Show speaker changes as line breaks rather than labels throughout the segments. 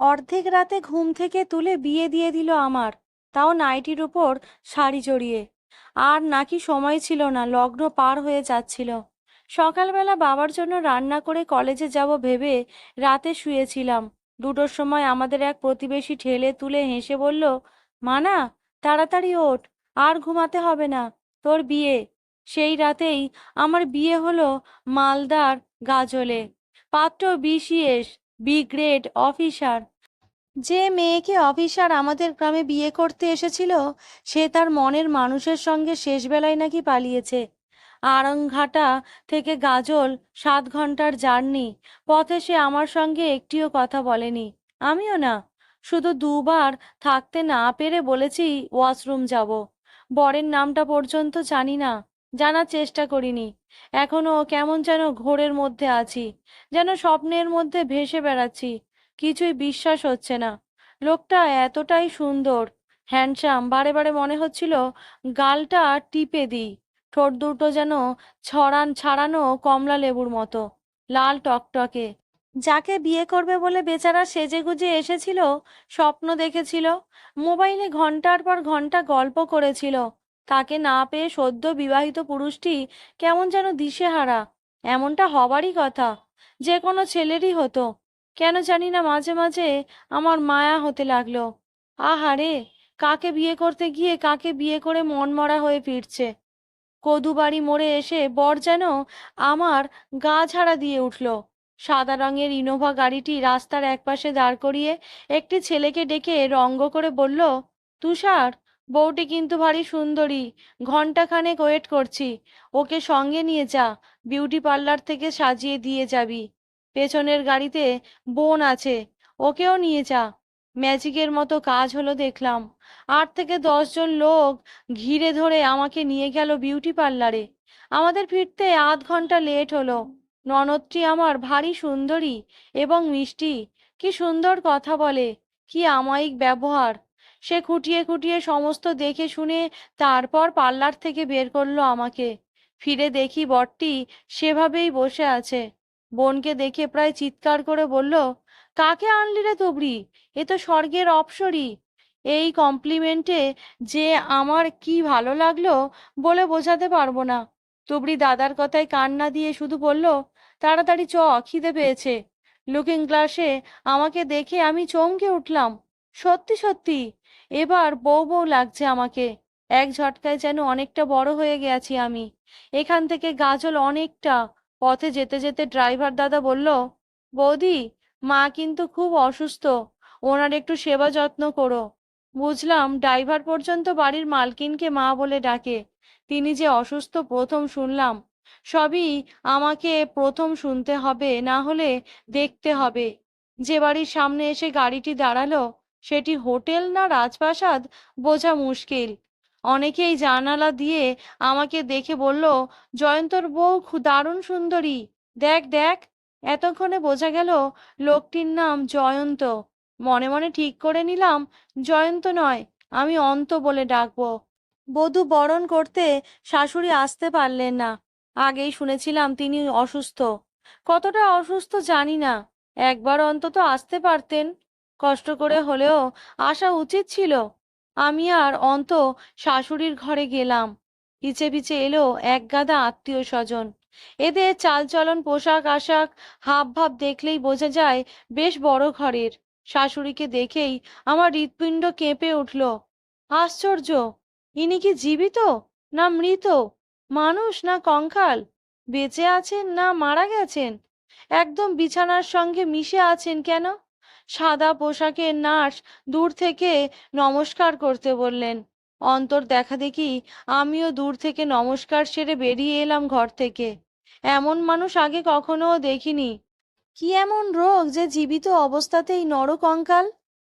অর্ধেক রাতে ঘুম থেকে তুলে বিয়ে দিয়ে দিল আমার, তাও নাইটির উপর শাড়ি জড়িয়ে। আর নাকি সময় ছিল না, লগ্ন পার হয়ে যাচ্ছিল। সকালবেলা বাবার জন্য রান্না করে কলেজে যাব ভেবে রাতে শুয়েছিলাম। দুটোর সময় আমাদের এক প্রতিবেশী ঠেলে তুলে হেসে বলল, মানা, তাড়াতাড়ি ওঠ, আর ঘুমাতে হবে না, তোর বিয়ে। সেই রাতেই আমার বিয়ে হলো মালদার গাজলে। পাত্র বিসিএস বি গ্রেড অফিসার। যে মেয়েকে অফিসার আমাদের গ্রামে বিয়ে করতে এসেছিল, সে তার মনের মানুষের সঙ্গে শেষবেলায় নাকি পালিয়েছে। আড়ংঘাটা থেকে গাজল, সাত ঘণ্টার জার্নি, পথে সে আমার সঙ্গে একটিও কথা বলেনি। আমিও না, শুধু দুবার থাকতে না পেরে বলেছি ওয়াশরুম যাব। বরের নামটা পর্যন্ত জানি না। জানার চেষ্টা করিনি। এখনও কেমন যেন ঘোরের মধ্যে আছি, যেন স্বপ্নের মধ্যে ভেসে বেড়াচ্ছি, কিছুই বিশ্বাস হচ্ছে না। লোকটা এতটাই সুন্দর হ্যান্ডসাম বারে বারে মনে হচ্ছিল গালটা টিপে দিই, ঠোঁট দুটো যেন ছড়ান ছাড়ানো কমলা লেবুর মতো, লাল টকটকে। যাকে বিয়ে করবে বলে বেচারা সেজেগুজে এসেছিল, স্বপ্ন দেখেছিল, মোবাইলে ঘণ্টার পর ঘণ্টা গল্প করেছিল তাকে না পেয়ে সদ্য বিবাহিত পুরুষটি কেমন যেন দিশেহারা। এমনটা হবারই কথা। যে কোনো ছেলেরই হতো। কেন জানি না মাঝে মাঝে আমার মায়া হতে লাগল। আহারে, কাকে বিয়ে করতে গিয়ে কাকে বিয়ে করে মনমরা হয়ে ফিরছে। কদুবাড়ি মোড়ে এসে বর যেন আমার গা ঝাড়া দিয়ে উঠল। সাদা রঙের ইনোভা গাড়িটি রাস্তার একপাশে দাঁড় করিয়ে একটি ছেলেকে ডেকে রঙ্গ করে বলল, তুষার বউটি কিন্তু ভারী সুন্দরী। ঘন্টাখানেক ওয়েট করছি। ওকে সঙ্গে নিয়ে যা। বিউটি পার্লার থেকে সাজিয়ে দিয়ে যাবি। পেছনের গাড়িতে বোন আছে। ওকেও নিয়ে যা। ম্যাজিকের মতো কাজ হলো দেখলাম। আট থেকে দশজন লোক ঘিরে ধরে আমাকে নিয়ে গেল বিউটি পার্লারে। আমাদের ফিরতে আধ ঘণ্টা লেট হলো। ননদটি আমার ভারী সুন্দরী এবং মিষ্টি। কি সুন্দর কথা বলে। কি আমায়িক ব্যবহার। সে খুঁটিয়ে খুঁটিয়ে সমস্ত দেখে শুনে তারপর পার্লার থেকে বের করল আমাকে। ফিরে দেখি বরটি সেভাবেই বসে আছে। বোনকে দেখে প্রায় চিৎকার করে বলল, কাকে আনলি রে তুবড়ি? এ তো স্বর্গের অপসরী। এই কমপ্লিমেন্টে যে আমার কি ভালো লাগল বলে বোঝাতে পারব না। তুবড়ি দাদার কথায় কান্না দিয়ে শুধু বলল, তাড়াতাড়ি চ, খিদে পেয়েছে। লুকিং গ্লাসে আমাকে দেখে আমি চমকে উঠলাম। সত্যি সত্যি এবার বউ বউ লাগছে আমাকে। এক ঝটকায় যেন অনেকটা বড় হয়ে গেছি আমি। এখান থেকে গাজল অনেকটা পথে যেতে যেতে ড্রাইভার দাদা বলল, বৌদি, মা কিন্তু খুব অসুস্থ, ওনার একটু সেবা যত্ন করো। বুঝলাম ড্রাইভার পর্যন্ত বাড়ির মালকিনকে মা বলে ডাকে। তিনি যে অসুস্থ প্রথম শুনলাম। সবই আমাকে প্রথম শুনতে হবে, না হলে দেখতে হবে। যে বাড়ির সামনে এসে গাড়িটি দাঁড়াল সেটি হোটেল না রাজপ্রাসাদ বোঝা মুশকিল। অনেকেই জানালা দিয়ে আমাকে দেখে বলল, জয়ন্তর বউ দারুণ সুন্দরী। দেখ দেখ। এতক্ষণে বোঝা গেল, লোকটির নাম জয়ন্ত। মনে মনে ঠিক করে নিলাম, জয়ন্ত নয়, আমি অন্ত বলে ডাকবো। বধূ বরণ করতে শাশুড়ি আসতে পারলেন না। আগেই শুনেছিলাম তিনি অসুস্থ। কতটা অসুস্থ জানি না। একবার অন্তত আসতে পারতেন। কষ্ট করে হলেও আসা উচিত ছিল। আমি আর অন্ত শাশুড়ির ঘরে গেলাম। পিছে পিছে এলো এক গাদা আত্মীয় স্বজন এদের চালচলন পোশাক আশাক হাব ভাব দেখলেই বোঝা যায় বেশ বড় ঘরের। শাশুড়িকে দেখেই আমার হৃৎপিণ্ড কেঁপে উঠল। আশ্চর্য! ইনি কি জীবিত? না মৃত? মানুষ না কঙ্কাল? বেঁচে আছেন না মারা গেছেন? একদম বিছানার সঙ্গে মিশে আছেন কেন? সাদা পোশাকের নার্স দূর থেকে নমস্কার করতে বললেন। অন্তর দেখা দেখি আমিও দূর থেকে নমস্কার সেরে বেরিয়ে এলাম ঘর থেকে। এমন মানুষ আগে কখনো দেখিনি। কি এমন রোগ যে জীবিত অবস্থাতেই নরকঙ্কাল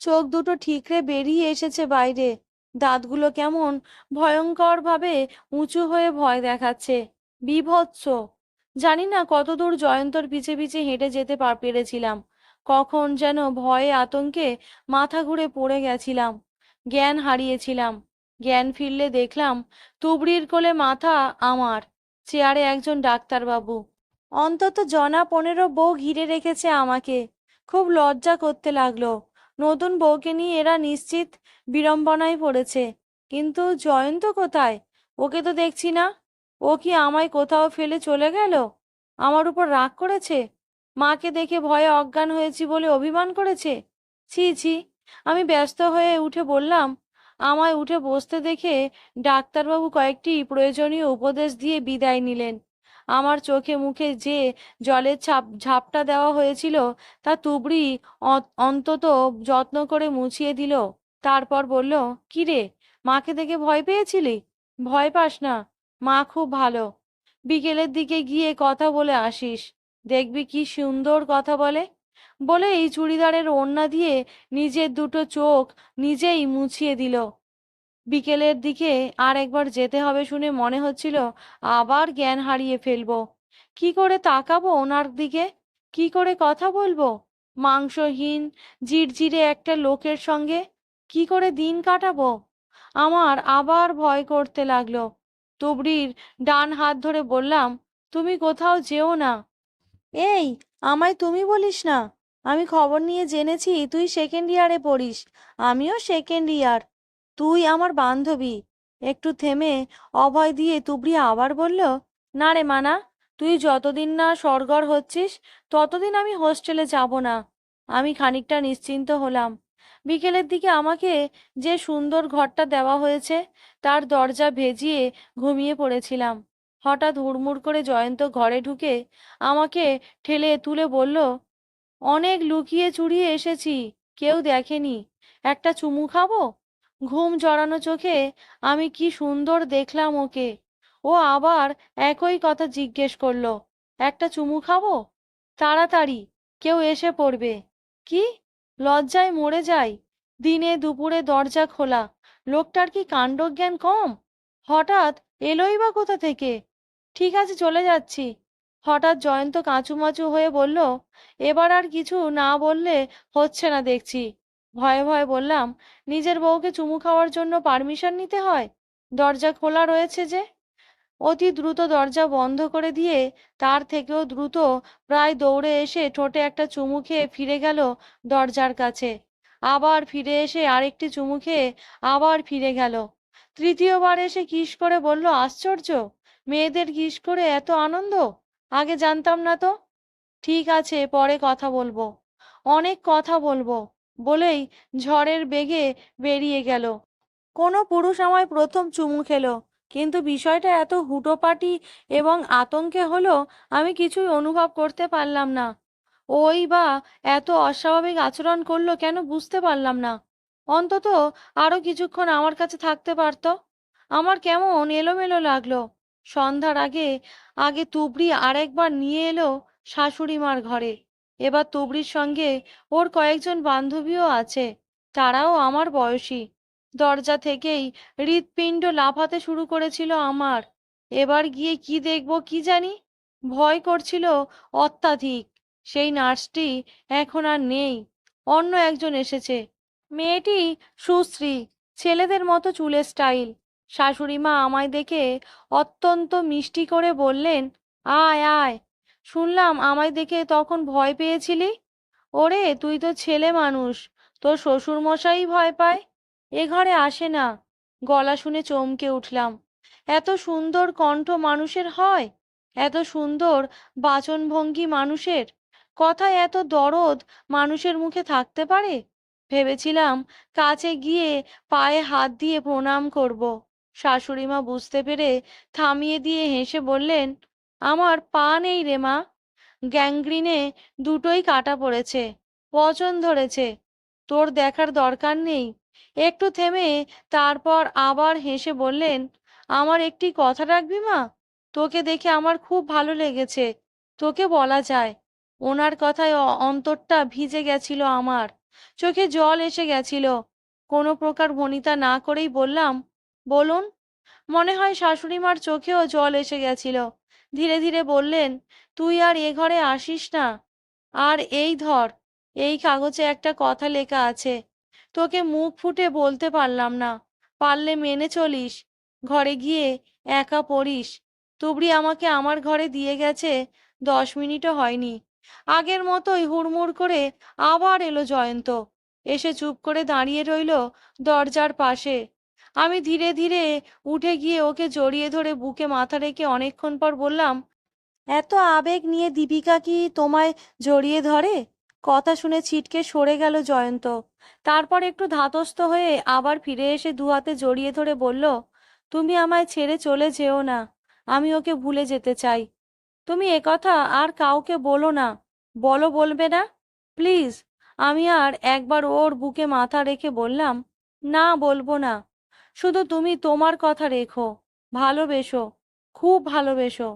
চোখ দুটো ঠিকরে বেরিয়ে এসেছে বাইরে। দাঁতগুলো কেমন ভয়ঙ্কর ভাবে উঁচু হয়ে ভয় দেখাচ্ছে। বীভৎস। জানি না কতদূর জয়ন্তর পিছে পিছে হেঁটে যেতে পেরেছিলাম। কখন যেন ভয়ে আতঙ্কে মাথা ঘুরে পড়ে গেছিলাম। জ্ঞান হারিয়েছিলাম। জ্ঞান ফিরলে দেখলাম তুবড়ির কোলে মাথা আমার, চেয়ারে একজন ডাক্তারবাবু। অন্তত জনা পনেরো বউ ঘিরে রেখেছে আমাকে। খুব লজ্জা করতে লাগল। নতুন বউকে নিয়ে এরা নিশ্চিত বিড়ম্বনায় পড়েছে। কিন্তু জয়ন্ত কোথায়? ওকে তো দেখছি না। ও কি আমায় কোথাও ফেলে চলে গেল? আমার উপর রাগ করেছে? মাকে দেখে ভয়ে অজ্ঞান হয়েছি বলে অভিমান করেছে? ছি ছি। আমি ব্যস্ত হয়ে উঠে বললাম, আমায় উঠে বসতে দেখে ডাক্তারবাবু কয়েকটি প্রয়োজনীয় উপদেশ দিয়ে বিদায় নিলেন। আমার চোখে মুখে যে জলের ছাপ, ঝাপটা দেওয়া হয়েছিল, তা তুবড়ি অন্তত যত্ন করে মুছিয়ে দিল। তারপর বলল, কি রে, মাকে দেখে ভয় পেয়েছিলি? ভয় পাস না, মা খুব ভালো। বিকেলের দিকে গিয়ে কথা বলে আসিস। দেখবি কি সুন্দর কথা বলে। বলে এই চুড়িদারের ওড়না দিয়ে নিজের দুটো চোখ নিজেই মুছিয়ে দিল। বিকেলের দিকে আর একবার যেতে হবে শুনে মনে হচ্ছিল আবার জ্ঞান হারিয়ে ফেলব। কি করে তাকাবো ওনার দিকে? কি করে কথা বলব? মাংসহীন জিরজিরে একটা লোকের সঙ্গে কি করে দিন কাটাবো? আমার আবার ভয় করতে লাগল। তুবড়ির ডান হাত ধরে বললাম, তুমি কোথাও যেও না। এই, আমায় তুমি বলিস না। আমি খবর নিয়ে জেনেছি তুই সেকেন্ড ইয়ারে পড়িস, আমিও সেকেন্ড ইয়ার তুই আমার বান্ধবী। একটু থেমে অভয় দিয়ে তুবড়ি আবার বলল, না রে মানা, তুই যতদিন না সরগর হচ্ছিস, ততদিন আমি হোস্টেলে যাব না। আমি খানিকটা নিশ্চিন্ত হলাম। বিকেলের দিকে আমাকে যে সুন্দর ঘরটা দেওয়া হয়েছে, তার দরজা ভেজিয়ে ঘুমিয়ে পড়েছিলাম। হঠাৎ হুড়মুড় করে জয়ন্ত ঘরে ঢুকে আমাকে ঠেলে তুলে বলল, অনেক লুকিয়ে চুরিয়ে এসেছি, কেউ দেখেনি। একটা চুমু খাব? ঘুম জড়ানো চোখে আমি কি সুন্দর দেখলাম ওকে। ও আবার একই কথা জিজ্ঞেস করল, একটা চুমু খাব? তাড়াতাড়ি, কেউ এসে পড়বে। কি? লজ্জায় মরে যাই? দিনে দুপুরে দরজা খোলা, লোকটার কি কাণ্ডজ্ঞান কম? হঠাৎ এলোই বা কোথা থেকে? ঠিক আছে, চলে যাচ্ছি। হঠাৎ জয়ন্ত কাঁচুমাচু হয়ে বলল, এবার আর কিছু না বললে হচ্ছে না দেখছি। ভয়ে ভয়ে বললাম, নিজের বউকে চুমু খাওয়ার জন্য পারমিশন নিতে হয়? দরজা খোলা রয়েছে যে? অতি দ্রুত দরজা বন্ধ করে দিয়ে তার থেকেও দ্রুত প্রায় দৌড়ে এসে ঠোঁটে একটা চুমু খেয়ে ফিরে গেল দরজার কাছে। আবার ফিরে এসে আরেকটি চুমু খেয়ে আবার ফিরে গেল। তৃতীয়বার এসে কিস করে বলল, আশ্চর্য! মেয়েদের কিস করে এত আনন্দ? আগে জানতাম না তো। ঠিক আছে, পরে কথা বলব। অনেক কথা বলব। বলেই ঝড়ের বেগে বেরিয়ে গেল। কোনো পুরুষ আমায় প্রথম চুমু খেলো, কিন্তু বিষয়টা এত হুটোপাটি এবং আতঙ্কে হলো আমি কিছুই অনুভব করতে পারলাম না। ওই বা এত অস্বাভাবিক আচরণ করল কেন বুঝতে পারলাম না। অন্তত আরও কিছুক্ষণ আমার কাছে থাকতে পারতো। আমার কেমন এলোমেলো লাগল। সন্ধ্যার আগে আগে তুবড়ি আরেকবার নিয়ে এলো শাশুড়ি মার ঘরে। এবার তুবড়ির সঙ্গে ওর কয়েকজন বান্ধবীও আছে, তারাও আমার বয়সী। দরজা থেকেই হৃৎপিণ্ড লাফাতে শুরু করেছিল আমার। এবার গিয়ে কি দেখব কি জানি? ভয় করছিল অত্যাধিক। সেই নার্সটি এখন আর নেই, অন্য একজন এসেছে। মেয়েটি সুশ্রী, ছেলেদের মতো চুলের স্টাইল। শাশুড়ি মা আমায় দেখে অত্যন্ত মিষ্টি করে বললেন, আয় আয়। শুনলাম আমায় দেখে তখন ভয় পেয়েছিলি? ওরে, তুই তো ছেলে মানুষ, তোর শ্বশুর মশাই ভয় পায়? এ ঘরে আসে না। গলা শুনে চমকে উঠলাম। এত সুন্দর কণ্ঠ মানুষের হয়? এত সুন্দর বাচনভঙ্গি মানুষের? কথায় এত দরদ মানুষের মুখে থাকতে পারে? ভেবেছিলাম কাছে গিয়ে পায়ে হাত দিয়ে প্রণাম করব। শাশুড়ি মা বুঝতে পেরে থামিয়ে দিয়ে হেসে বললেন, আমার পা নেই রে মা। গ্যাংগ্রিনে দুটোই কাটা পড়েছে, পচন ধরেছে। তোর দেখার দরকার নেই একটু থেমে তারপর আবার হেসে বললেন, আমার একটি কথা রাখবি মা? তোকে দেখে আমার খুব ভালো লেগেছে। তোকে বলা যায়, ওনার কথায় অন্তরটা ভিজে গেছিল আমার। চোখে জল এসে গেছিল। কোনো প্রকার ভনিতা না করেই বললাম বলুন। মনে হয় শাশুড়ি মার চোখেও জল এসে গেছিল। ধীরে ধীরে বললেন, তুই আর এ ঘরে আসিস না। আর এই ধর, এই কাগজে একটা কথা লেখা আছে। তোকে মুখ ফুটে বলতে পারলাম না। পারলে মেনে চলিস। ঘরে গিয়ে একা পড়িস। তুবড়ি আমাকে আমার ঘরে দিয়ে গেছে, দশ মিনিটও হয়নি। আগের মতোই হুড়মুড় করে আবার এলো জয়ন্ত। এসে চুপ করে দাঁড়িয়ে রইল দরজার পাশে। আমি ধীরে ধীরে উঠে গিয়ে ওকে জড়িয়ে ধরে বুকে মাথা রেখে অনেকক্ষণ পর বললাম, এত আবেগ নিয়ে দীপিকা কি তোমায় জড়িয়ে ধরে? কথা শুনে ছিটকে সরে গেল জয়ন্ত। তারপর একটু ধাতস্থ হয়ে আবার ফিরে এসে দু হাতে জড়িয়ে ধরে বলল, তুমি আমায় ছেড়ে চলে যেও না, আমি ওকে ভুলে যেতে চাই। তুমি একথা আর কাউকে বলো না, বলো বলবে না? প্লিজ। আমি আর একবার ওর বুকে মাথা রেখে বললাম, না, বলব না। শুধু তুমি তোমার কথা রেখো ভালোবেসো খুব ভালোবেসো।